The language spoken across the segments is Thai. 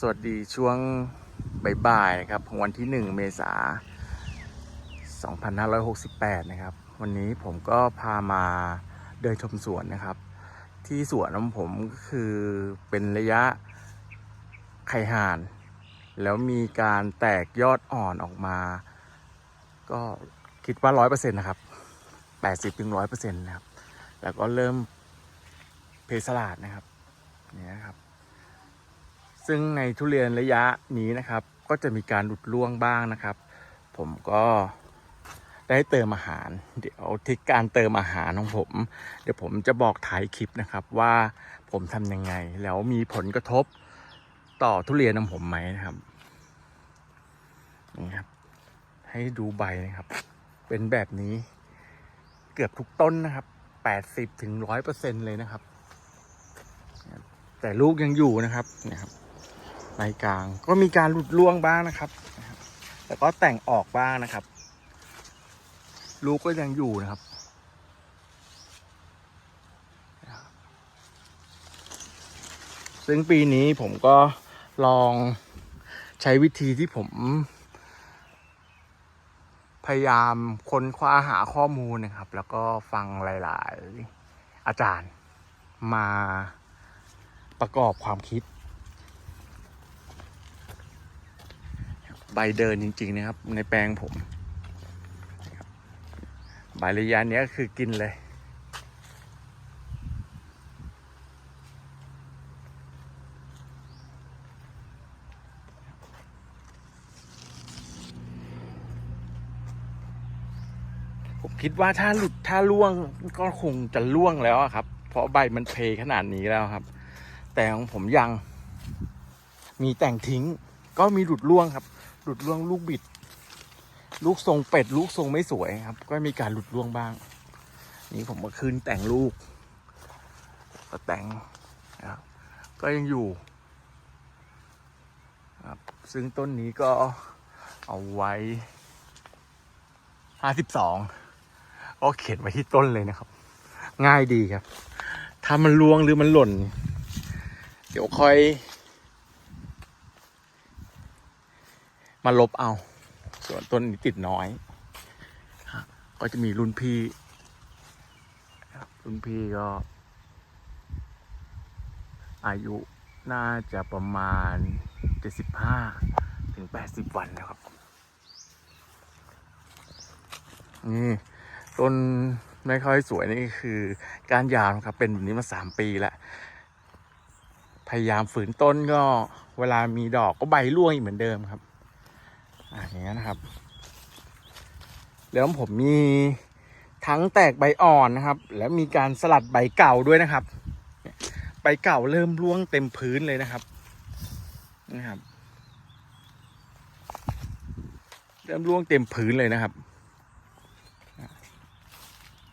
สวัสดีช่วงบ่ายๆนะครับของวันที่ 1 เมษายน2568 นะครับ วันนี้ผมก็พามาเดินชมสวนนะครับ ที่สวนของผมก็คือเป็นระยะไข่ห่าน แล้วมีการแตกยอดอ่อนออกมา ก็คิดว่า 100%นะครับ 80ถึง100%นะครับ แล้วก็เริ่มเพสลาดนะครับ นี่นะครับ ซึ่งในทุเรียนระยะนี้นะครับ ก็จะมีการหลุดร่วงบ้างนะครับ ผมก็ได้เติมอาหาร เดี๋ยวทิศการเติมอาหารของผม เดี๋ยวผมจะบอกท้ายคลิปนะครับว่าผมทำยังไง แล้วมีผลกระทบต่อทุเรียนของผมไหมนะครับนี่ครับ ให้ดูใบนะครับ เป็นแบบนี้เกือบทุกต้นนะครับ80ถึง100%เลยนะครับ แต่ลูกยังอยู่นะครับนี่ครับ ในกลาง ก็มีการหลุดร่วงบ้างนะครับนะครับแต่ก็แต่งออกบ้างนะครับ ลูกก็ยังอยู่นะครับ ซึ่งปีนี้ผมก็ลองใช้วิธีที่ผม พยายามค้นคว้าหาข้อมูลนะครับ แล้วก็ฟังหลาย ๆ อาจารย์มาประกอบความคิด ใบเดินจริง ๆ นะครับ ในแปลงผมนะครับใบระยะนี้ก็คือกินเลย ผมคิดว่าถ้าหลุดถ้าล่วงก็คงจะล่วงแล้วครับ เพราะใบมันเพขนาดนี้แล้วครับ แต่ของผมยังมีแต่งทิ้งก็มีหลุดล่วงครับ หลุดล่วงลูกบิด ลูกทรงเป็ด ลูกทรงไม่สวยครับ ก็มีการหลุดล่วงบ้าง นี่ผมมาคืนแต่งลูกก็แต่งนะครับก็ยังอยู่ครับซึ่งต้นนี้ก็เอาไว้ห้าสิบสองก็เขียนไว้ที่ต้นเลยนะครับ ง่ายดีครับ ถ้ามันล่วงหรือมันหล่น เดี๋ยวค่อย มาลบเอา ส่วนต้นนี้ติดน้อย ก็จะมีรุ่นพี่ รุ่นพี่ก็ อายุน่าจะประมาณ 75 ถึง 80 วันแล้วครับ นี่ต้นไม่ค่อยสวยนี่คือการยาวนครับเป็นแบบนี้มา3ปีแล้ว พยายามฝืนต้นก็เวลามีดอกก็ใบร่วงอีกเหมือนเดิมครับ อ่าอย่างนี้ยนะครับ แล้วผมมีทั้งแตกใบอ่อนนะครับ แล้วมีการสลัดใบเก่าด้วยนะครับ ใบเก่าเริ่มร่วงเต็มพื้นเลยนะครับนะครับ เริ่มร่วงเต็มพื้นเลยนะครับ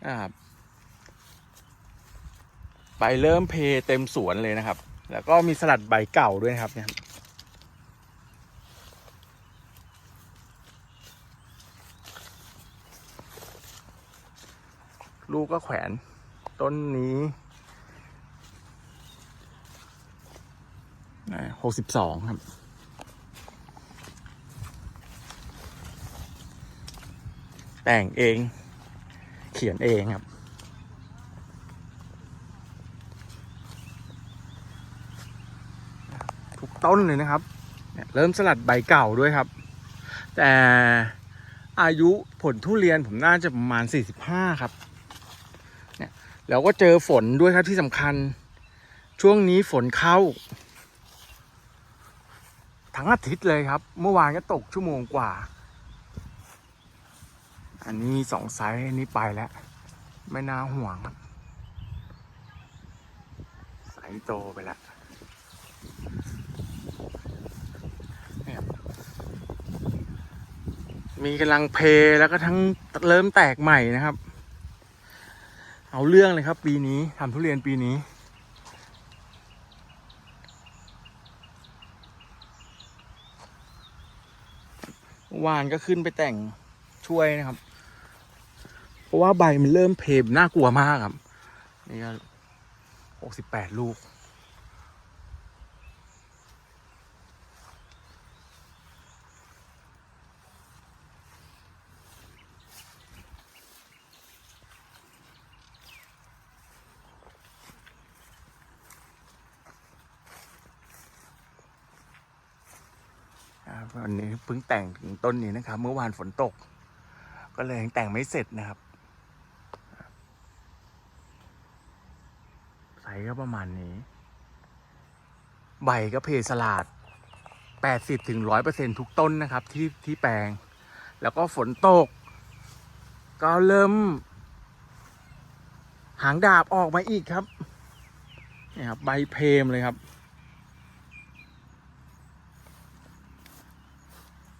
นะครับใบเริ่มเพเต็มสวนเลยนะครับ แล้วก็มีสลัดใบเก่าด้วยนะครับเนี่ย ลูกก็แขวนต้นนี้หกสิบสองครับ แต่งเอง เขียนเองครับ ทุกต้นเลยนะครับ เริ่มสลัดใบเก่าด้วยครับ แต่อายุผลทุเรียนผมน่าจะประมาณ 45 ครับ แล้วก็เจอฝนด้วยครับที่สำคัญ ช่วงนี้ฝนเข้า ทั้งอาทิตย์เลยครับ เมื่อวานก็ตกชั่วโมงกว่า อันนี้สองไซส์อันนี้ไปแล้ว ไม่น่าห่วงครับไซส์โตไปแล้วมีกำลังเพแล้วก็ทั้งเริ่มแตกใหม่นะครับ เอาเรื่องเลยครับ ปีนี้ทำทุเรียนปีนี้ วานก็ขึ้นไปแต่งช่วยนะครับ เพราะว่าใบมันเริ่มเพมน่ากลัวมากครับ นี่ก็หกสิบแปดลูก วันนี้เพิ่งแต่งถึงต้นนี้นะครับ เมื่อวานฝนตก ก็เลยแต่งไม่เสร็จนะครับไซส์ก็ประมาณนี้ ใบก็เพสลาด 80ถึง100%ทุกต้นนะครับ ที่ที่แปลง แล้วก็ฝนตก ก็เริ่ม หางดาบออกมาอีกครับนี่ครับ ใบเพมเลยครับ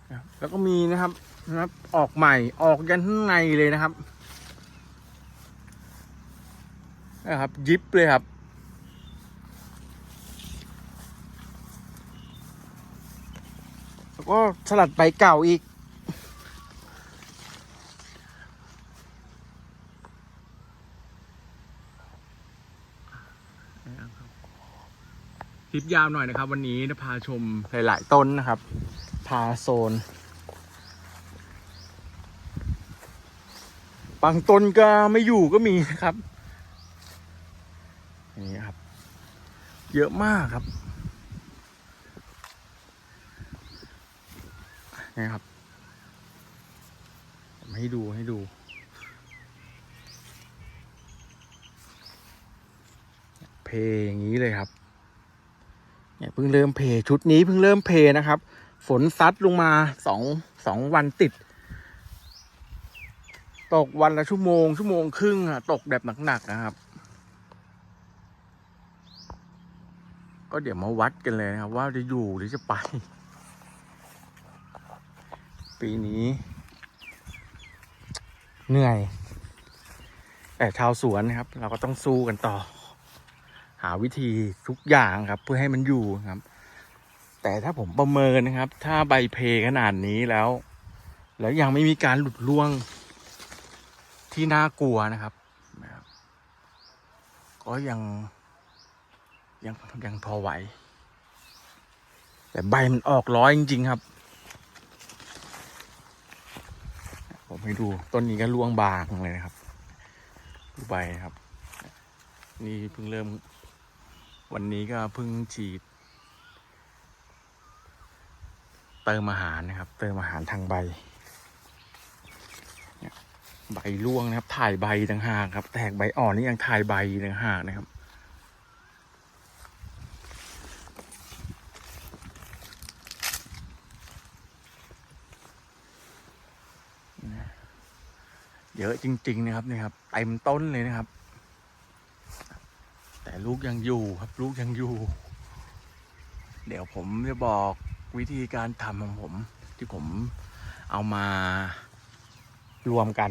นะครับ แล้วก็มีนะครับนะครับ ออกใหม่ออกยันข้างในเลยนะครับนะครับ ยิบเลยครับ แล้วก็สลัดใบเก่าอีก คลิปยาวหน่อยนะครับ วันนี้จะพาชมหลาย ๆ ต้นนะครับ พาโซน บางตนก็ไม่อยู่ก็มีนะครับ นี่ครับ เยอะมากครับ นี่ครับ ให้ดูให้ดูเพลงอย่างนี้เลยครับเนี่ยเพิ่งเริ่มเพชุดนี้เพิ่งเริ่มเพนะครับ ฝนซัดลงมาสองสองวันติด ตกวันละชั่วโมง ชั่วโมงครึ่งอะตกแบบหนักๆนะครับ ก็เดี๋ยวมาวัดกันเลยนะครับ ว่าจะอยู่หรือจะไป ปีนี้ เหนื่อย แต่ชาวสวนนะครับ เราก็ต้องสู้กันต่อ หาวิธีทุกอย่างครับ เพื่อให้มันอยู่ครับ แต่ถ้าผมประเมินนะครับ ถ้าใบเพขนาดนี้แล้ว แล้วยังไม่มีการหลุดร่วง ที่น่ากลัวนะครับ ก็ยังยังยังพอไหว แต่ใบมันออกร้อยจริง ๆ ครับ ผมให้ดูต้นนี้ก็ร่วงบางเลยนะครับ ดูใบครับ นี่เพิ่งเริ่ม วันนี้ก็เพิ่งฉีด เติมอาหารนะครับ เติมอาหารทางใบ ใบร่วงนะครับ ถ่ายใบต่างหากครับ แตกใบอ่อนนี่ยังถ่ายใบต่างหากนะครับ เยอะจริง ๆ นะครับเนี่ยครับเต็มต้นเลยนะครับ แต่ลูกยังอยู่ครับลูกยังอยู่ เดี๋ยวผมจะบอกวิธีการทำของผมที่ผมเอามา รวมกัน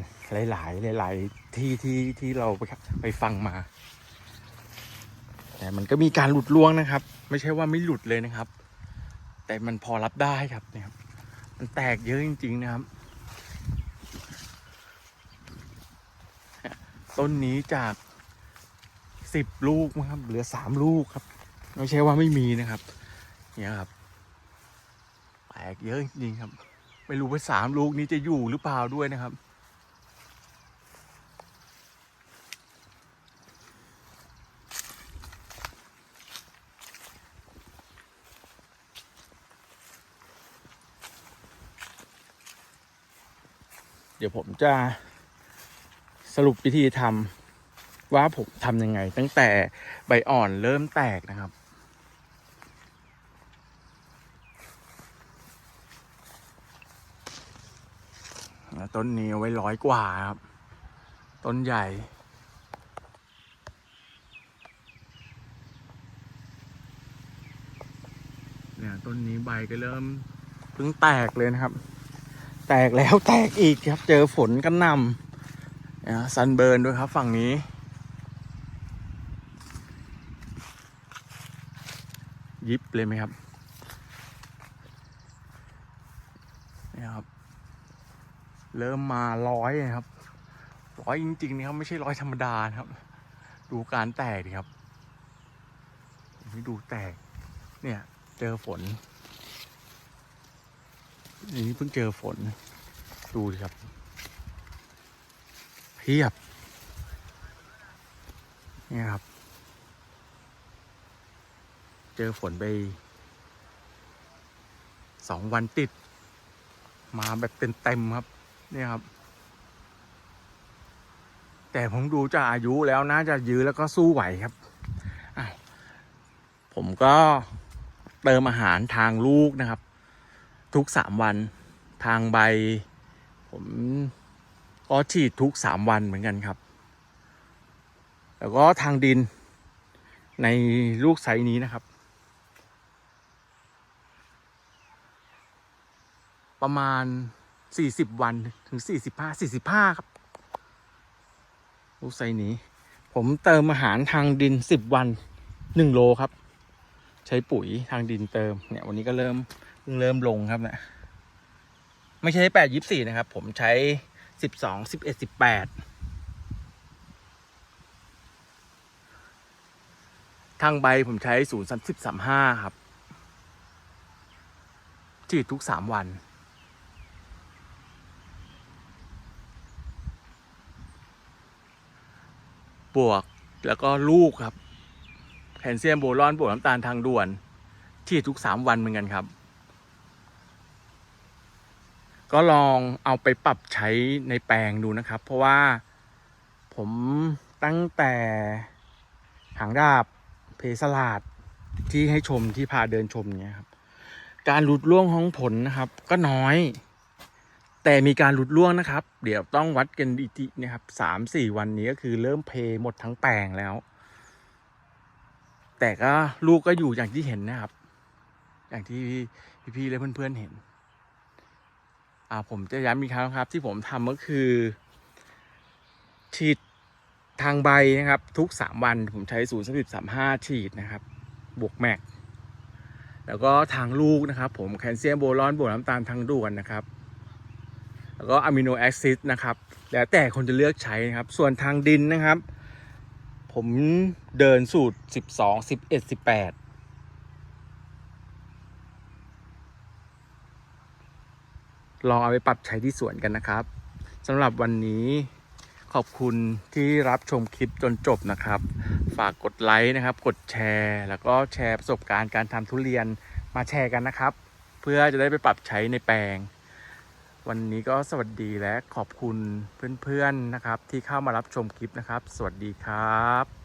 หลาย ๆ หลาย ๆ ที่ที่ที่เราไปไปฟังมา แต่มันก็มีการหลุดล่วงนะครับ ไม่ใช่ว่าไม่หลุดเลยนะครับ แต่มันพอรับได้ครับเนี่ยครับ มันแตกเยอะจริง ๆ นะครับ ต้นนี้จากสิบลูกนะครับเหลือสามลูกครับไม่ใช่ว่าไม่มีนะครับเนี่ยครับแตกเยอะจริงๆครับ ไม่รู้ว่าสามลูกนี้จะอยู่หรือเปล่าด้วยนะครับ เดี๋ยวผมจะสรุปวิธีทำว่าผมทำยังไง ตั้งแต่ใบอ่อนเริ่มแตกนะครับ ต้นนี้ไว้ร้อยกว่าครับ ต้นใหญ่เนี่ยต้นนี้ใบก็เริ่มเพิ่งแตกเลยนะครับ แตกแล้วแตกอีกครับ เจอฝนกันนำนะซันเบิร์นด้วยครับฝั่งนี้ ยิบเลยไหมครับนี่ครับ เริ่มมาร้อยนะครับ ร้อยจริงๆนะครับไม่ใช่ร้อยธรรมดานะครับ ดูการแตกดิครับนี่ดูแตก เนี่ย เจอฝน อันี่เพิ่งเจอฝน ดูดิครับเพียบ เนี่ยครับ เจอฝนไปสองวันติด มาแบบเต็มๆครับ เนี่ยครับ แต่ผมดูจากอายุแล้วน่าจะยื้อแล้วก็สู้ไหวครับ ผมก็เติมอาหารทางลูกนะครับ ทุกสามวัน ทางใบ ผมก็ฉีดทุกสามวันเหมือนกันครับ แล้วก็ทางดินในลูกไซนี้นะครับ ประมาณสี่สิบวันถึงสี่สิบห้าสี่สิบห้าครับ ลูกไซนี้ ผมเติมอาหารทางดินสิบวันหนึ่งโลครับ ใช้ปุ๋ยทางดินเติมเนี่ยวันนี้ก็เริ่ม พิ่งเริ่มลงครับเนะี่ยไม่ใช่แปดยิบสี่นะครับ ผมใช้สิบสองสิบเอ็ดสิบแปดทางใบผมใช้ศูนย์สามสิบสามห้าครับฉีดทุกสามวัน บวกแล้วก็ลูกครับ แคลเซียมโบรอนบวกน้ำตาลทางด่วนที่ทุกสามวันเหมือนกันครับ ก็ลองเอาไปปรับใช้ในแปลงดูนะครับ เพราะว่าผมตั้งแต่หางดาบเพสลาดที่ให้ชมที่พาเดินชมเนี่ยครับ การหลุดล่วงของผลนะครับ ก็น้อย แต่มีการหลุดล่วงนะครับ เดี๋ยวต้องวัดกันอีกทีนะครับสามสี่วันนี้ก็คือเริ่มเพหมดทั้งแปลงแล้ว แต่ก็ลูกก็อยู่อย่างที่เห็นนะครับ อย่างที่พี่ๆและเพื่อนๆเห็น อ่าผมจะย้ำอีกครั้งครับ ที่ผมทำก็คือฉีดทางใบนะครับ ทุกสามวันผมใช้ศูนย์สิบสามห้าฉีดนะครับ บวกแม็ก แล้วก็ทางลูกนะครับ ผมแคลเซียมโบรอนบวกน้ำตาลทางด่วนนะครับ แล้วก็อะมิโนแอซิดนะครับ แล้วแต่คนจะเลือกใช้นะครับ ส่วนทางดินนะครับ ผมเดินสูตร 12 11 18 ลองเอาไปปรับใช้ที่สวนกันนะครับสำหรับวันนี้ขอบคุณที่รับชมคลิปจนจบนะครับ ฝากกดไลค์นะครับ กดแชร์ แล้วก็แชร์ประสบการณ์การทำทุเรียนมาแชร์กันนะครับ เพื่อจะได้ไปปรับใช้ในแปลง วันนี้ก็สวัสดีและขอบคุณเพื่อนๆนะครับ ที่เข้ามารับชมคลิปนะครับ สวัสดีครับ